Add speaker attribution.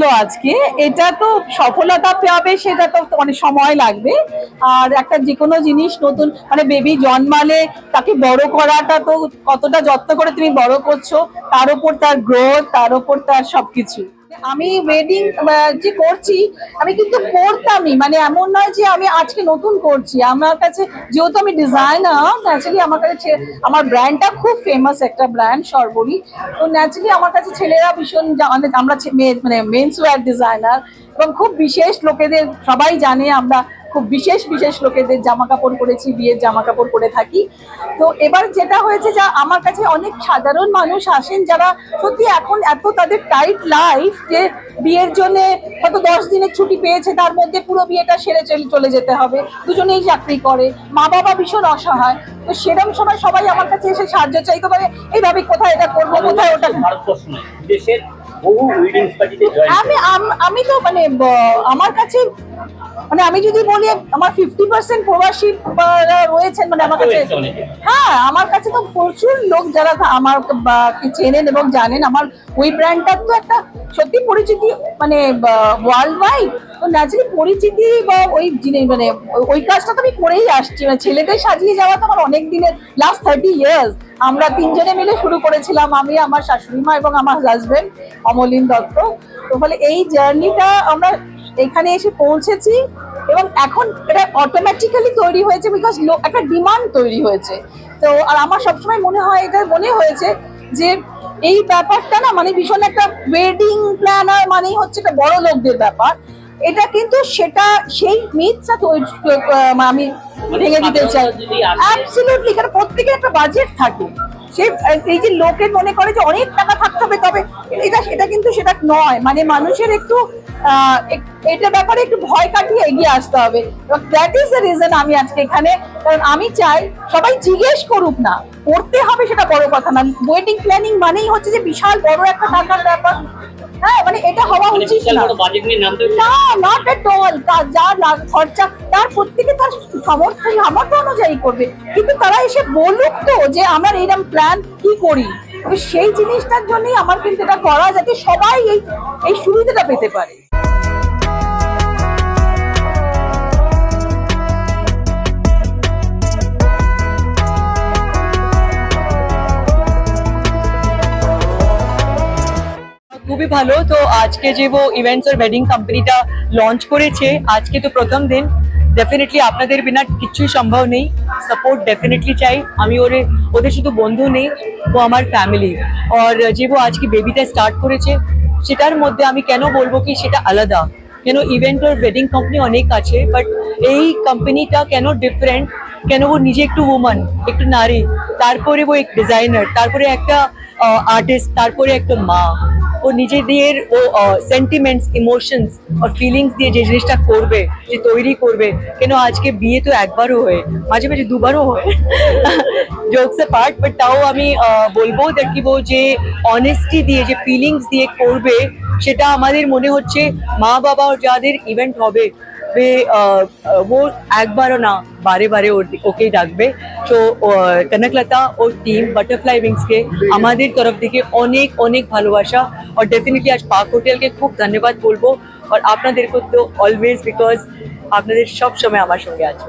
Speaker 1: ভালো আজকে। এটা তো সফলতা পাবে, সেটা তো অনেক সময় লাগবে। আর একটা যে কোনো জিনিস নতুন মানে বেবি জন্মালে তাকে বড় করাটা তো কতটা যত্ন করে তুমি বড় করছ, তার উপর তার গ্রোথ তার উপর তার সবকিছু। আমি ওয়েডিং যে করছি, আমি কিন্তু করতামই। মানে এমন নয় যে আমি আজকে নতুন করছি। আমার কাছে, যেহেতু আমি ডিজাইনার ন্যাচারালি আমার কাছে আমার ব্র্যান্ডটা খুব ফেমাস একটা ব্র্যান্ড সর্বরী। তো ন্যাচারালি আমার কাছে ছেলেরা ভীষণ মানে আমরা মানে মেন্স ওয়্যার ডিজাইনার এবং খুব বিশেষ লোকেদের সবাই জানে আমরা খুব বিশেষ বিশেষ লোকেদের জামা কাপড় পরেছি, বিয়ের জামা কাপড় পরে থাকি। তো এবার যেটা হয়েছে যা আমার কাছে অনেক সাধারণ মানুষ আসেন যারা সত্যি এখন এত তাদের টাইট লাইফ যে বিয়ের জন্য হয়তো দশ দিনের ছুটি পেয়েছে, তার মধ্যে পুরো বিয়েটা সেরে চলে যেতে হবে। দুজনেই চাকরি করে। মা বাবা ভীষণ অসহায়। তো সেরকম সময় সবাই আমার কাছে এসে সাহায্য চাইতে পারে, এইভাবে কোথায় এটা করব, কোথায় ওটা
Speaker 2: বহু উইডিং পার্টিতে জয়েন
Speaker 1: আমি আমি তো মানে আমার কাছে মানে আমি যদি বলি আমার ফিফটি পার্সেন্ট প্রবাসী রয়েছেন মানে আমার কাছে হ্যাঁ আমার কাছে তো প্রচুর লোক যারা আমার চেনেন এবং জানেন আমার ওই ব্র্যান্ডটার তো একটা সত্যি পরিচিতি মানে ওয়ার্ল্ড ওয়াইড তো ন্যাচারালি পরিচিতি বা ওই জিনিস মানে ওই- ওই কাজটা তো আমি করেই আসছি। মানে ছেলেদের সাজিয়ে যাওয়া তো আমার অনেক দিনের লাস্ট থার্টি ইয়ার্স আমরা তিনজনে মিলে শুরু করেছিলাম, আমি, আমার শাশুড়ি মা এবং আমার হাজবেন্ড অমলিন দত্ত। তো ফলে এই জার্নিটা আমরা এখানে এসে পৌঁছেছি এবং এখন এটা অটোমেটিক্যালি তৈরি হয়েছে বিকজ একটা ডিমান্ড তৈরি হয়েছে। তো আর আমার সবসময় মনে হয়, এটা মনে হয়েছে যে এই ব্যাপারটা না মানে ভীষণ একটা ওয়েডিং প্ল্যানার মানেই হচ্ছে একটা বড় লোকদের ব্যাপার। এটা কিন্তু সেটা সেই মিথটা আমি ভেঙে দিতে চাই। অ্যাবসলিউটলি কারণ প্রত্যেকের একটা বাজেট থাকে। সে এই যে লোকে মনে করে যে অনেক টাকা থাকতে হবে তবে এটা সেটা কিন্তু সেটা নয়। মানে মানুষের একটু এটা ব্যাপারে একটু ভয় কাটিয়ে এগিয়ে আসতে হবে। দ্যাট ইজ দ্য রিজন আমি আজকে এখানে কারণ আমি চাই সবাই জিজ্ঞেস করুক না। করতে হবে সেটা বড় কথা না। ওয়েডিং প্ল্যানিং মানেই হচ্ছে যে বিশাল বড় একটা টাকার ব্যাপার। হ্যাঁ মানে এটা হওয়া
Speaker 2: মানে
Speaker 1: উচিত না। নট এট অল যা খরচা তার প্রত্যেকে তার সামর্থ্য সামর্থ্য অনুযায়ী করবে। কিন্তু তারা এসে বলুক তো যে আমার এইরকম প্ল্যান কি করি? সেই জিনিসটার জন্যই আমার কিন্তু এটা করা যাতে সবাই এই এই সুবিধাটা পেতে পারে।
Speaker 3: খুবই ভালো। তো আজকে যে ও ইভেন্টস আর ওয়েডিং কোম্পানিটা লঞ্চ করেছে, আজকে তো প্রথম দিন। ডেফিনেটলি আপনাদের বিনা কিচ্ছুই সম্ভব নেই। সাপোর্ট ডেফিনেটলি চাই। আমি ওরে, ওদের শুধু বন্ধু নেই, ও আমার ফ্যামিলি আর যে ও আজকে বেবিটা স্টার্ট করেছে, সেটার মধ্যে আমি কেন বলব কি, সেটা আলাদা। কেন ইভেন্ট আর ওয়েডিং কোম্পানি অনেক আছে বাট এই কোম্পানিটা কেন ডিফারেন্ট কেন ও নিজে একটু উমান একটু নারী? তারপরে ও এক ডিজাইনার তারপরে একটা আর্টিস্ট তারপরে একটা মা। ও নিজেদের ও সেন্টিমেন্টস ইমোশনস আর ফিলিংস দিয়ে যে জিনিসটা করবে, যে তৈরি করবে, কেন আজকে বিয়ে তো একবারও হয়ে, মাঝে মাঝে দুবারও হয় জোকস পার্ট বাট তাও আমি বলব কি যে অনেস্টি দিয়ে, যে ফিলিংস দিয়ে করবে, সেটা আমাদের মনে হচ্ছে মা বাবা যাদের ইভেন্ট হবে वे ও একবারও না বারে ওর- ওকেই ডাকবে তো কনকলতা ও টিম বাটারফ্লাই উইংসকে আমাদের তরফ থেকে অনেক অনেক ভালোবাসা আর ডেফিনেটলি আজ পার্ক হোটেলকে খুব ধন্যবাদ বলব আর আপনাদেরকে তো অলওয়েজ বিকজ আপনাদের সব সময় আমার সঙ্গে আছে